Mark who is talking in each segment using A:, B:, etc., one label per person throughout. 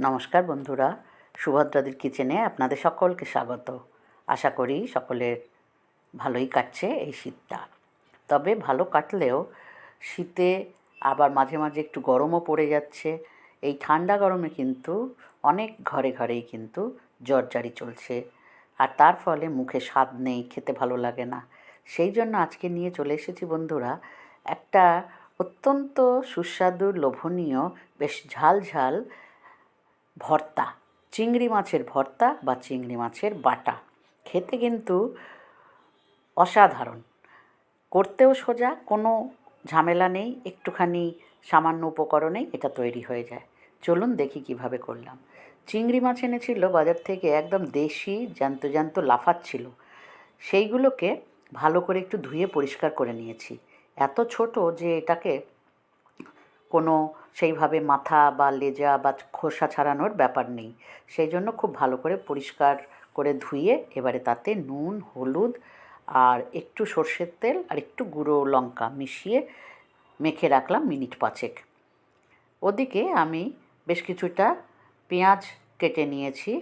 A: নমস্কার বন্ধুরা, সুভদ্রাদির কিচেনে আপনাদের সকলকে স্বাগত। আশা করি সকলের ভালোই কাটছে এই শীতটা। তবে ভালো কাটলেও শীতে আবার মাঝে মাঝে একটু গরমও পড়ে যাচ্ছে। এই ঠান্ডা গরমে কিন্তু অনেক ঘরে ঘরেই কিন্তু জ্বর জারি চলছে। আর তার ফলে মুখে স্বাদ নেই, খেতে ভালো লাগে না। সেই জন্য আজকে নিয়ে চলে এসেছি বন্ধুরা, একটা অত্যন্ত সুস্বাদু, লোভনীয়, বেশ ঝাল ঝাল ভর্তা। চিংড়ি মাছের ভর্তা বা চিংড়ি মাছের বাটা। খেতে কিন্তু অসাধারণ। করতেও সোজা, কোনো ঝামেলা নেই, একটুখানি সামান্য উপকরণেই এটা তৈরি হয়ে যায়। চলুন দেখি কীভাবে করলাম। চিংড়ি মাছ এনেছিল বাজার থেকে একদম দেশি, জ্যান্ত জ্যান্ত লাফাচ্ছিল সেইগুলোকে ভালো করে একটু ধুয়ে পরিষ্কার করে নিয়েছি। এত ছোট যে এটাকে কোনো সেইভাবে মাথা বা লেজা বা খোসা ছাড়ানোর ব্যাপার নেই। সেই জন্য খুব ভালো করে পরিষ্কার করে ধুয়ে এবারে তাতে নুন, হলুদ আর একটু সর্ষের তেল আর একটু গুঁড়ো লঙ্কা মিশিয়ে মেখে রাখলাম মিনিট পাঁচেক। ওদিকে আমি বেশ কিছুটা পেঁয়াজ কেটে নিয়েছি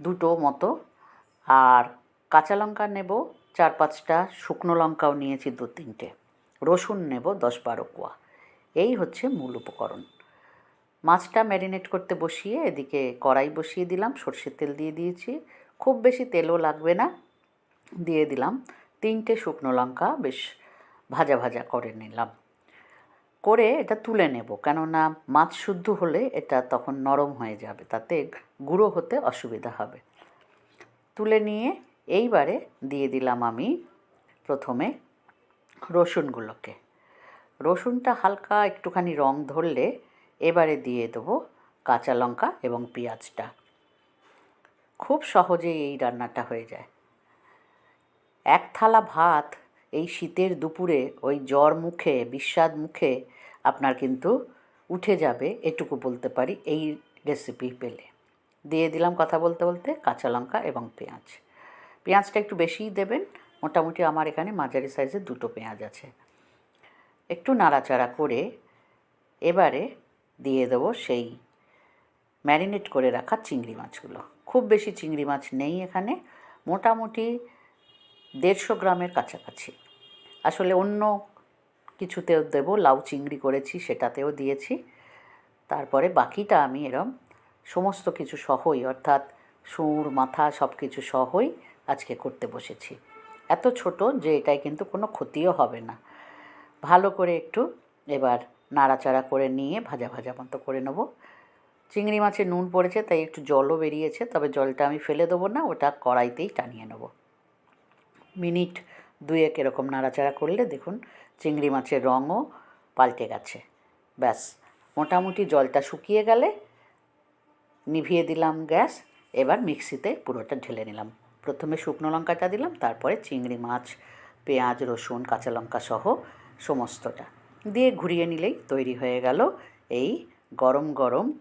A: দুটো মতো আর কাঁচা লঙ্কা নেব, চার পাঁচটা শুকনো লঙ্কাও নিয়েছি দু তিনটে। রসুন নেব দশ বারো কোয়া। এই হচ্ছে মূল উপকরণ। মাছটা ম্যারিনেট করতে বসিয়ে এদিকে কড়াই বসিয়ে দিলাম, সর্ষের তেল দিয়ে দিয়েছি। খুব বেশি তেলও লাগবে না, দিয়ে দিলাম তিনটে শুকনো লঙ্কা, বেশ ভাজা ভাজা করে নিলাম। করে এটা তুলে নেব, কেননা মাছ শুদ্ধ হলে এটা তখন নরম হয়ে যাবে, তাতে গুঁড়ো হতে অসুবিধা হবে। তুলে নিয়ে এইবারে দিয়ে দিলাম আমি প্রথমে রসুনগুলোকে। রসুনটা হালকা একটুখানি রং ধরলে এবারে দিয়ে দেবো কাঁচা লঙ্কা এবং পেঁয়াজটা। খুব সহজেই এই রান্নাটা হয়ে যায়। এক থালা ভাত এই শীতের দুপুরে ওই জ্বর মুখে বিস্বাদ মুখে আপনার কিন্তু উঠে যাবে এটুকু বলতে পারি এই রেসিপি পেলে। দিয়ে দিলাম কথা বলতে বলতে কাঁচা লঙ্কা এবং পেঁয়াজ। পেঁয়াজটা একটু বেশিই দেবেন। মোটামুটি আমার এখানে মাঝারি সাইজের দুটো পেঁয়াজ আছে। একটু নাড়াচাড়া করে এবারে দিয়ে দেবো সেই ম্যারিনেট করে রাখা চিংড়ি মাছগুলো। খুব বেশি চিংড়ি মাছ নেই এখানে, মোটামুটি দেড়শো গ্রামের কাছাকাছি। আসলে অন্য কিছুতেও দেবো, লাউ চিংড়ি করেছি, সেটাতেও দিয়েছি। তারপরে বাকিটা আমি এরম সমস্ত কিছু সহই, অর্থাৎ সুর মাথা সব কিছু সহই আজকে করতে বসেছি। এত ছোট যে এটাই কিন্তু কোনো ক্ষতিও হবে না। ভালো করে একটু এবার নাড়াচাড়া করে নিয়ে ভাজা ভাজা মতো করে নেব। চিংড়ি মাছে নুন পড়েছে, তাই একটু জলও বেরিয়েছে, তবে জলটা আমি ফেলে দেবো না, ওটা কড়াইতেই টানিয়ে নেব। মিনিট দুয়েক এরকম নাড়াচাড়া করলে দেখুন চিংড়ি মাছের রঙও পাল্টে গেছে। ব্যাস, মোটামুটি জলটা শুকিয়ে গেলে নিভিয়ে দিলাম গ্যাস, এবার মিক্সিতে পুরোটা ঢেলে নিলাম। প্রথমে শুকনো লঙ্কাটা দিলাম, তারপরে চিংড়ি মাছ, পেঁয়াজ, রসুন, কাঁচা লঙ্কা সহ সমস্তটা। দিয়ে ঘুরিয়ে নিলেই তৈরি হয়ে গেল এই গরম গরম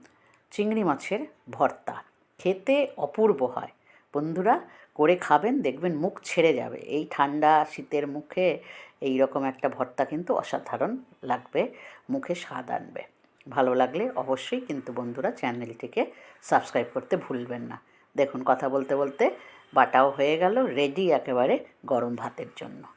A: চিংড়ি মাছের ভর্তা। খেতে অপূর্ব হয়। বন্ধুরা, করে খাবেন, দেখবেন মুখ ছেড়ে যাবে। এই ঠান্ডা শীতের মুখে এই রকম একটা ভর্তা কিন্তু অসাধারণ লাগবে, মুখে স্বাদ আনবে। ভালো লাগলে অবশ্যই কিন্তু বন্ধুরা চ্যানেলটিকে সাবস্ক্রাইব করতে ভুলবেন না। দেখুন, কথা বলতে বলতে বাটাও হয়ে গেল রেডি একেবারে গরম ভাতের জন্য।